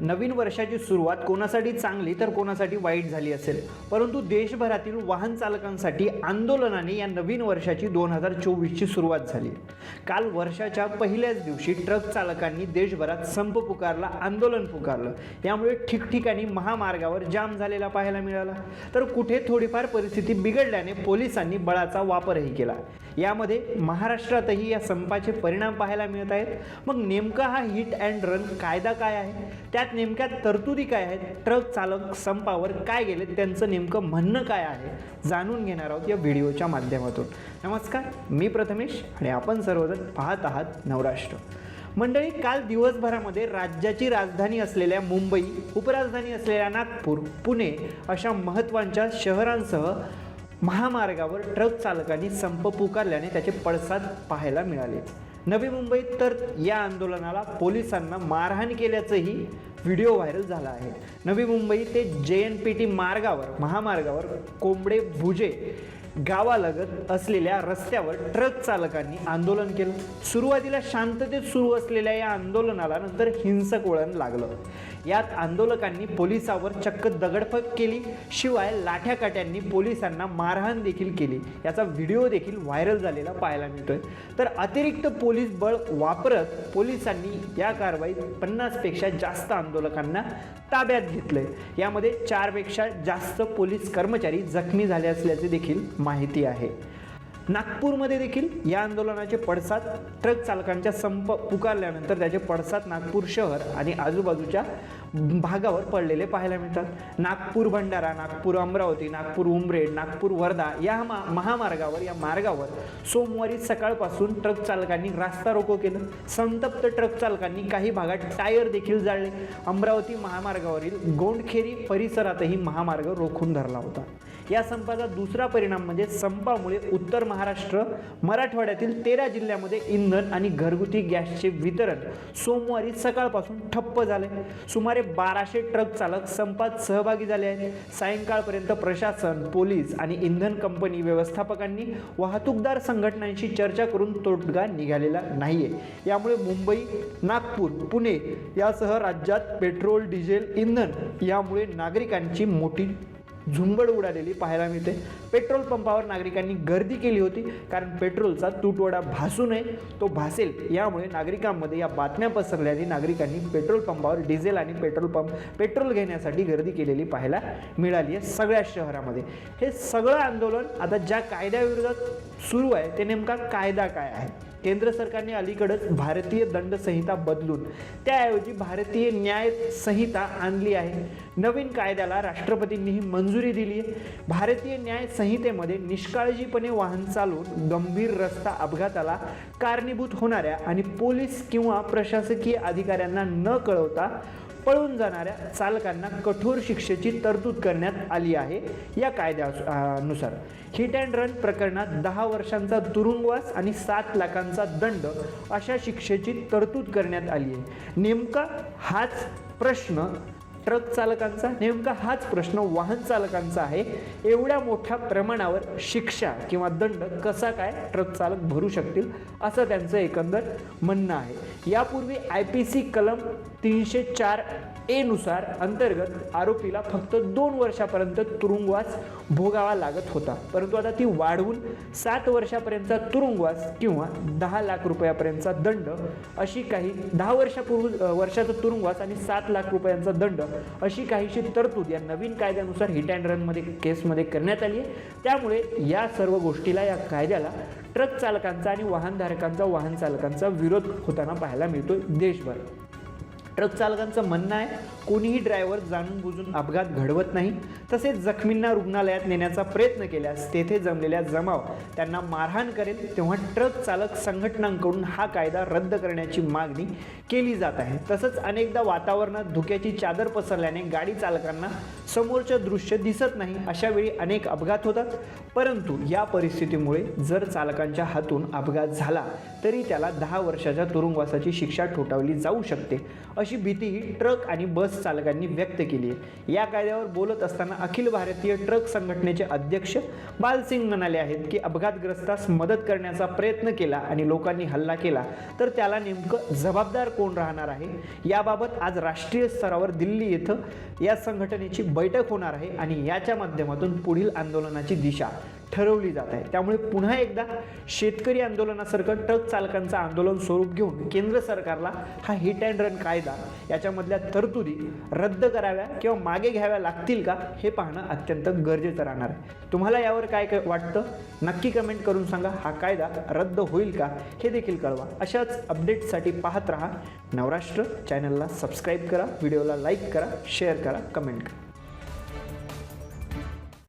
नवीन वर्षाची सुरुवात कोणासाठी चांगली तर कोणासाठी वाईट झाली असेल. परंतु देशभरातील वाहन चालकांसाठी आंदोलनाने या नवीन वर्षाची दोन हजार चोवीसची सुरुवात झाली. काल वर्षाच्या पहिल्याच दिवशी ट्रक चालकांनी देशभरात संप पुकारला आंदोलन पुकारलं. यामुळे ठिकठिकाणी महामार्गावर जाम झालेला पाहायला मिळाला. तर कुठे थोडीफार परिस्थिती बिघडल्याने पोलिसांनी बळाचा वापरही केला. यामध्ये महाराष्ट्रातही या संपाचे परिणाम पाहायला मिळत आहेत. मग नेमका हा हिट अँड रन कायदा काय आहे? त्यात नेमक्या तरतुदी काय आहेत? ट्रक चालक संपावर काय गेले? त्यांचं नेमकं म्हणणं काय आहे? जाणून घेणार आहोत या व्हिडिओच्या माध्यमातून. नमस्कार मी प्रथमेश आणि आपण सर्वजण पाहत आहात नवराष्ट्र. मंडळी काल दिवसभरामध्ये राज्याची राजधानी असलेल्या मुंबई उपराजधानी असलेल्या नागपूर पुणे अशा महत्त्वाच्या शहरांसह महामार्गावर ट्रक चालकांनी संप पुकारल्याने त्याचे पडसाद पाहायला मिळाले. नवी मुंबईत तर या आंदोलनाला पोलिसांना मारहाण केल्याचंही व्हिडिओ व्हायरल झाला आहे. नवी मुंबई ते जे एन पी टी मार्गावर महामार्गावर कोंबडे भुजे गावालगत असलेल्या रस्त्यावर ट्रक चालकांनी आंदोलन केलं. सुरुवातीला शांततेत सुरू असलेल्या या आंदोलनाला नंतर हिंसक वळण लागलं. यात आंदोलकांनी पोलिसावर चक्क दगडफेक केली शिवाय लाठ्या काट्यांनी पोलिसांना मारहाण देखील केली. याचा व्हिडिओ देखील व्हायरल झालेला पाहायला मिळतोय. तर अतिरिक्त पोलीस बळ वापरत पोलिसांनी या कारवाईत पन्नासपेक्षा जास्त आंदोलकांना ताब्यात घेतलंय. यामध्ये चारपेक्षा जास्त पोलीस कर्मचारी जखमी झाले असल्याचे देखील माहिती आहे. नागपूरमध्ये देखील या आंदोलनाचे पडसाद ट्रक चालकांच्या संप पुकारल्यानंतर त्याचे पडसाद नागपूर शहर आणि आजूबाजूच्या भागावर पडलेले पाहायला मिळतात. नागपूर भंडारा नागपूर अमरावती नागपूर उमरेड नागपूर वर्धा या मा महामार्गावर या मार्गावर सोमवारी सकाळपासून ट्रक चालकांनी रास्ता रोको केलं. संतप्त ट्रक चालकांनी काही भागात टायर देखील जाळले. अमरावती महामार्गावरील गोंडखेरी परिसरातही महामार्ग रोखून धरला होता. या संपाचा दुसरा परिणाम म्हणजे संपामुळे उत्तर महाराष्ट्र मराठवाड्यातील तेरा जिल्ह्यामध्ये इंधन आणि घरगुती गॅसचे वितरण सोमवारी सकाळपासून ठप्प झाले. सुमारे बाराशे ट्रक चालक संपात सहभागी झाले आहेत. सायंकाळपर्यंत प्रशासन पोलीस आणि इंधन कंपनी व्यवस्थापकांनी वाहतूकदार संघटनांशी चर्चा करून तोडगा निघालेला नाही आहे यामुळे मुंबई नागपूर पुणे यासह राज्यात पेट्रोल डिझेल इंधन यामुळे नागरिकांची मोठी झुंबड उडालेली पाहायला मिळते. पेट्रोल पंपावर नागरिकांनी गर्दी केली होती. कारण पेट्रोलचा तुटवडा भासू नये तो भासेल. यामुळे नागरिकांमध्ये या बातम्या पसरल्याने नागरिकांनी पेट्रोल पंपावर डिझेल आणि पेट्रोल पंप पेट्रोल घेण्यासाठी गर्दी केलेली पाहायला मिळाली आहे सगळ्या शहरामध्ये. हे सगळं आंदोलन आता ज्या कायद्याविरोधात सुरू आहे ते नेमका कायदा काय आहे? केंद्र सरकारने अलीकडंच भारतीय दंड संहिता बदलून त्याऐवजी भारतीय न्याय संहिता आणली आहे. नवीन कायद्याला राष्ट्रपतींनीही मंजुरी दिली आहे. भारतीय न्याय संहितेमध्ये निष्काळजीपणे वाहन चालवून गंभीर रस्ता अपघाताला कारणीभूत होणाऱ्या आणि पोलीस किंवा प्रशासकीय अधिकाऱ्यांना न कळवता पळून जाणाऱ्या चालकांना कठोर शिक्षेची तरतूद करण्यात आली आहे. या कायद्यानुसार हिट अँड रन प्रकरणात दहा वर्षांचा तुरुंगवास आणि सात लाखांचा दंड अशा शिक्षेची तरतूद करण्यात आली आहे. नेमका हाच प्रश्न ट्रक चालकांचा नेमका हाच प्रश्न वाहन चालकांचा आहे. एवढ्या मोठ्या प्रमाणावर शिक्षा किंवा दंड कसा काय ट्रक चालक भरू शकतील असं त्यांचं एकंदर म्हणणं आहे. यापूर्वी आय पी सी कलम तीनशे चार एनुसार अंतर्गत आरोपीला फक्त दोन वर्षापर्यंत तुरुंगवास भोगावा लागत होता. परंतु आता ती वाढवून सात वर्षापर्यंतचा तुरुंगवास किंवा दहा लाख रुपयापर्यंतचा दंड अशी काही दहा वर्षापूर्वी वर्षाचा तुरुंगवास आणि सात लाख रुपयांचा दंड अशी काहीशी तरतूद या नवीन कायद्यानुसार हिट अँड रनमध्ये केसमध्ये करण्यात आली आहे. त्यामुळे या सर्व गोष्टीला या कायद्याला ट्रक चालकांचा आणि वाहनधारकांचा वाहन चालकांचा विरोध होताना पाहायला मिळतो देशभर. ट्रक चालकांचं म्हणणं आहे कोणीही ड्रायव्हर जाणून बुजून अपघात घडवत नाही तसेच जखमींना रुग्णालयात नेण्याचा प्रयत्न केल्यास तेथे जमलेल्या जमाव त्यांना मारहाण करेल तेव्हा ट्रक चालक संघटनांकडून हा कायदा रद्द करण्याची मागणी केली जात आहे. तसंच अनेकदा वातावरणात धुक्याची चादर पसरल्याने गाडी चालकांना समोरचं दृश्य दिसत नाही अशा वेळी अनेक अपघात होतात. परंतु या परिस्थितीमुळे जर चालकांच्या हातून अपघात झाला तरी त्याला दहा वर्षाच्या तुरुंगवासाची शिक्षा ठोठावली जाऊ शकते अशी भीती ट्रक आणि बस चालकांनी व्यक्त केली आहे. या कायद्यावर बोलत असताना अखिल भारतीय ट्रक संघटनेचे अध्यक्ष बालसिंग म्हणाले आहेत की अपघातग्रस्तास मदत करण्याचा प्रयत्न केला आणि लोकांनी हल्ला केला तर त्याला नेमकं जबाबदार कोण राहणार आहे? याबाबत आज राष्ट्रीय स्तरावर दिल्ली येथं या संघटनेची बैठक होणार आहे आणि याच्या माध्यमातून पुढील आंदोलनाची दिशा ठरवली जात आहे. त्यामुळे पुन्हा एकदा शेतकरी आंदोलनासारखं ट्रक चालकांचं आंदोलन स्वरूप घेऊन केंद्र सरकारला हा हिट अँड रन कायदा याच्यामधल्या तरतुदी रद्द कराव्या किंवा मागे घ्याव्या लागतील का हे पाहणं अत्यंत गरजेचं राहणार आहे. तुम्हाला यावर काय काय वाटतं? नक्की कमेंट करून सांगा. हा कायदा रद्द होईल का? हे देखील कळवा. अशाच अपडेट्ससाठी पाहत राहा. नवराष्ट्र चॅनलला सबस्क्राईब करा. व्हिडिओला लाईक करा. शेअर करा. कमेंट करा.